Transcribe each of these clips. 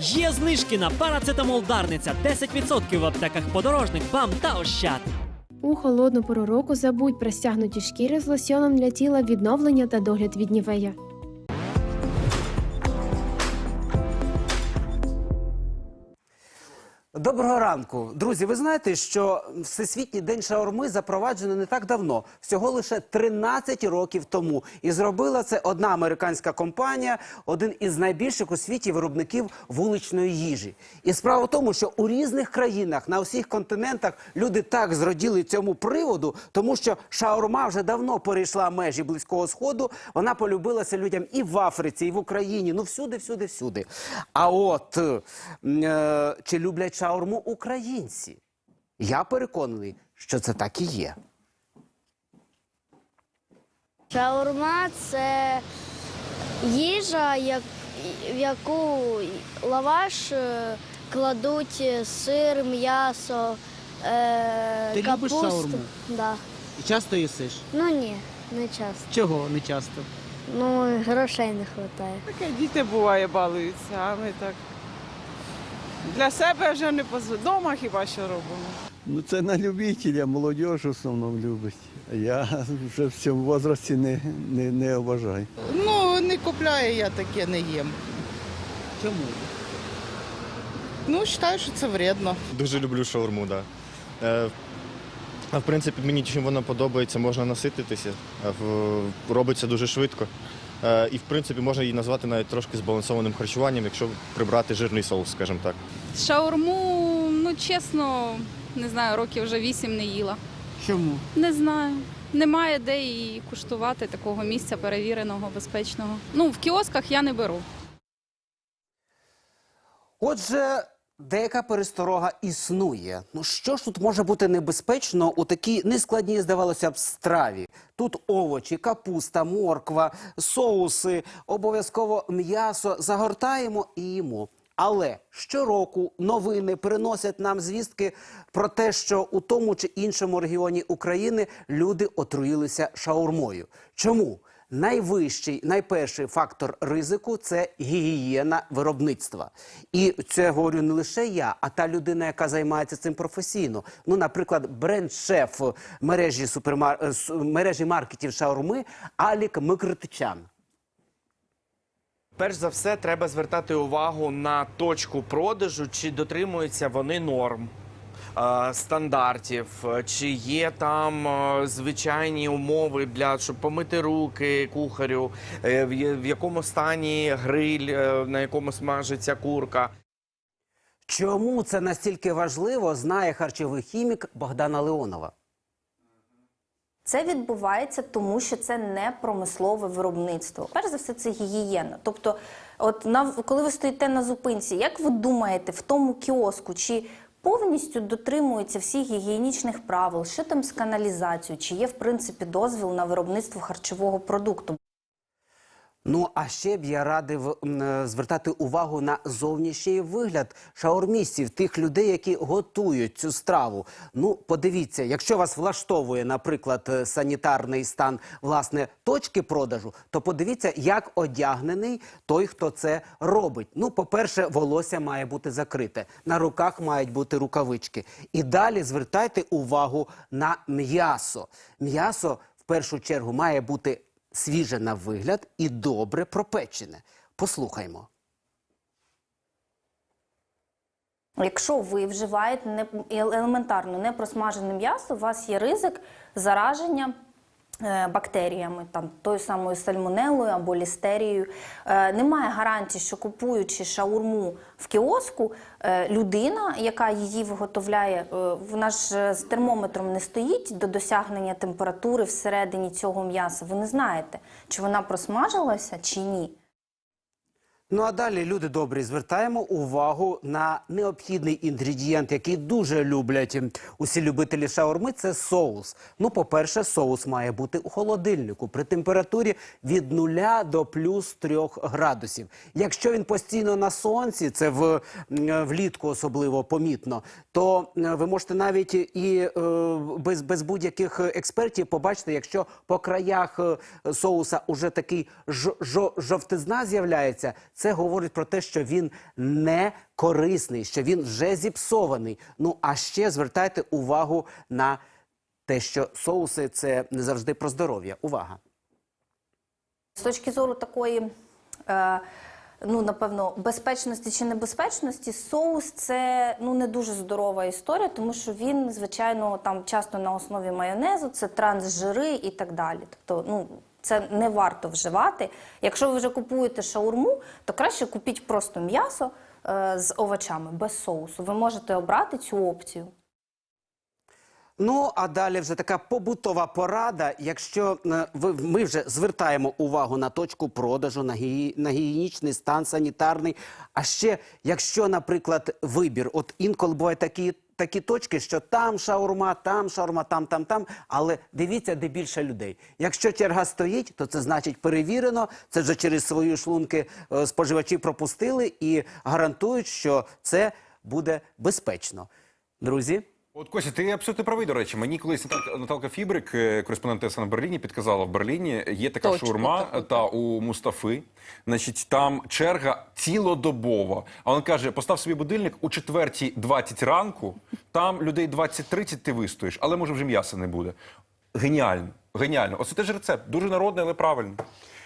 Є знижки на парацетамол Дарниця 10% в аптеках подорожник, бам та ощад. У холодну пору року забудь про стягнуті шкіри з лосьоном для тіла відновлення та догляд від нівея. Доброго ранку, друзі. Ви знаєте, що Всесвітній день шаурми запроваджено не так давно, всього лише 13 років тому. І зробила це одна американська компанія, один із найбільших у світі виробників вуличної їжі. І справа в тому, що у різних країнах на усіх континентах люди так зраділи цьому приводу, тому що шаурма вже давно перейшла межі близького сходу. Вона полюбилася людям і в Африці, і в Україні. Ну всюди, всюди, всюди. А от е, чи люблять шаурму українці? Я переконаний, що це так і є. Шаурма це їжа, як- в яку лаваш е, кладуть сир, м'ясо, е, Ти любиш капусту. шаурму? Да. Часто їсиш? Ну ні, не часто. Чого не часто? Ну, грошей не вистачає. Таке діти буває балуються, а ми так. Для себе вже не позв... Дома хіба що робимо. Ну це на любителя, молодь в основному любить. А Я вже в цьому возрасті не, не, не обожаю. Ну, не купляю я таке, не їм. Чому? Ну, вважаю, що це вредно. Дуже люблю шаурму, так. Да. Е, а в принципі, мені чим вона подобається, можна насититися, робиться дуже швидко. Е, і в принципі можна її назвати навіть трошки збалансованим харчуванням, якщо прибрати жирний соус, скажімо так. Шаурму, ну чесно, не знаю, років вже вісім не їла. Чому? Не знаю. Немає де її куштувати такого місця перевіреного, безпечного. Ну, в кіосках я не беру. Отже, деяка пересторога існує. Ну що ж тут може бути небезпечно у такій нескладній, здавалося б, страві? Тут овочі, капуста, морква, соуси, обов'язково м'ясо загортаємо і їмо. Але щороку новини приносять нам звістки про те, що у тому чи іншому регіоні України люди отруїлися шаурмою. Чому? Найвищий, найперший фактор ризику це гігієна виробництва. І це говорю не лише я, а та людина, яка займається цим професійно. Ну, наприклад, бренд-шеф мережі супермар... е, мережі маркетів шаурми Алік Микритичан. Перш за все, треба звертати увагу на точку продажу, чи дотримуються вони норм. Е, Стандартів, чи є там е, звичайні умови для щоб помити руки кухарю, е, в якому стані гриль, на якому смажиться курка. Чому це настільки важливо, знає харчовий хімік Богдана Леонова. Це відбувається тому, що це не промислове виробництво. Перш за все, це гігієна. Тобто, от на коли ви стоїте на зупинці, як ви думаєте, в тому кіоску чи повністю дотримуються всіх гігієнічних правил, що там з каналізацією, чи є в принципі дозвіл на виробництво харчового продукту? Ну а ще б я радив е, звертати увагу на зовнішній вигляд шаурмістів, тих людей, які готують цю страву. Ну, подивіться, якщо вас влаштовує, наприклад, е, санітарний стан власне точки продажу, то подивіться, як одягнений той, хто це робить. Ну, по-перше, волосся має бути закрите, на руках мають бути рукавички. І далі звертайте увагу на м'ясо. М'ясо в першу чергу має бути свіже на вигляд і добре пропечене. Послухаймо. Якщо ви вживаєте елементарно непросмажене м'ясо, у вас є ризик зараження бактеріями, там тою самою сальмонелою або лістерією. Е, Немає гарантії, що купуючи шаурму в кіоску, е, людина, яка її виготовляє, е, вона ж е, з термометром не стоїть до досягнення температури всередині цього м'яса. Ви не знаєте, чи вона просмажилася чи ні. Ну а далі, люди добрі, звертаємо увагу на необхідний інгредієнт, який дуже люблять усі любителі шаурми. Це соус. Ну, по-перше, соус має бути у холодильнику при температурі від 0 до плюс 3 градусів. Якщо він постійно на сонці, це в влітку особливо помітно, то ви можете навіть і е, без, без будь-яких експертів побачити, якщо по краях е, соуса уже такий жовтизна з'являється, Це говорить про те, що він не корисний, що він вже зіпсований. Ну а ще звертайте увагу на те, що соуси це не завжди про здоров'я. Увага! З точки зору такої, е, ну напевно, безпечності чи небезпечності, соус це ну не дуже здорова історія, тому що він, звичайно, там часто на основі майонезу, це трансжири і так далі. Тобто, ну. Це не варто вживати. Якщо ви вже купуєте шаурму, то краще купіть просто м'ясо е, з овочами без соусу. Ви можете обрати цю опцію. Ну а далі вже така побутова порада. Якщо е, ви ми вже звертаємо увагу на точку продажу, на гі, гігієнічний стан санітарний. А ще якщо, наприклад, вибір, от інколи бувають такі. Такі точки, що там шаурма, там шаурма, там, там, там. Але дивіться, де більше людей. Якщо черга стоїть, то це значить перевірено. Це вже через свої шлунки е, споживачі пропустили і гарантують, що це буде безпечно. Друзі. От Костя, ти абсолютно правий, до речі. Мені колись Наталка, Фібрик, е, кореспондент ТСН в Берліні, підказала в Берліні. Є така Точку шаурма так. та у Мустафи. Значить, там черга цілодобова. А він каже: постав собі будильник у четвертій 20 ранку. Там людей 20-30 ти вистоїш, але може вже м'яса не буде. Геніально, геніально. Оце теж рецепт. Дуже народний, але правильний.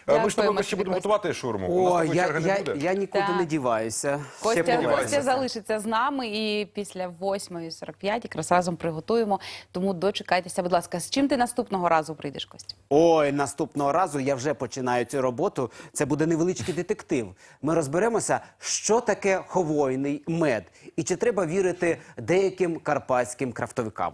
Е, Ми ж з тобою ще будемо Костя. готувати шаурму. У нас О, такої я, я, буде. я нікуди Так. не діваюся. Костя, побачимо. Костя залишиться з нами і після 8.45 якраз разом приготуємо. Тому дочекайтеся, будь ласка, з чим ти наступного разу прийдеш, Костя? Ой, наступного разу я вже починаю цю роботу. Це буде невеличкий детектив. Ми розберемося, що таке хвойний мед, і чи треба вірити деяким карпатським крафтовикам.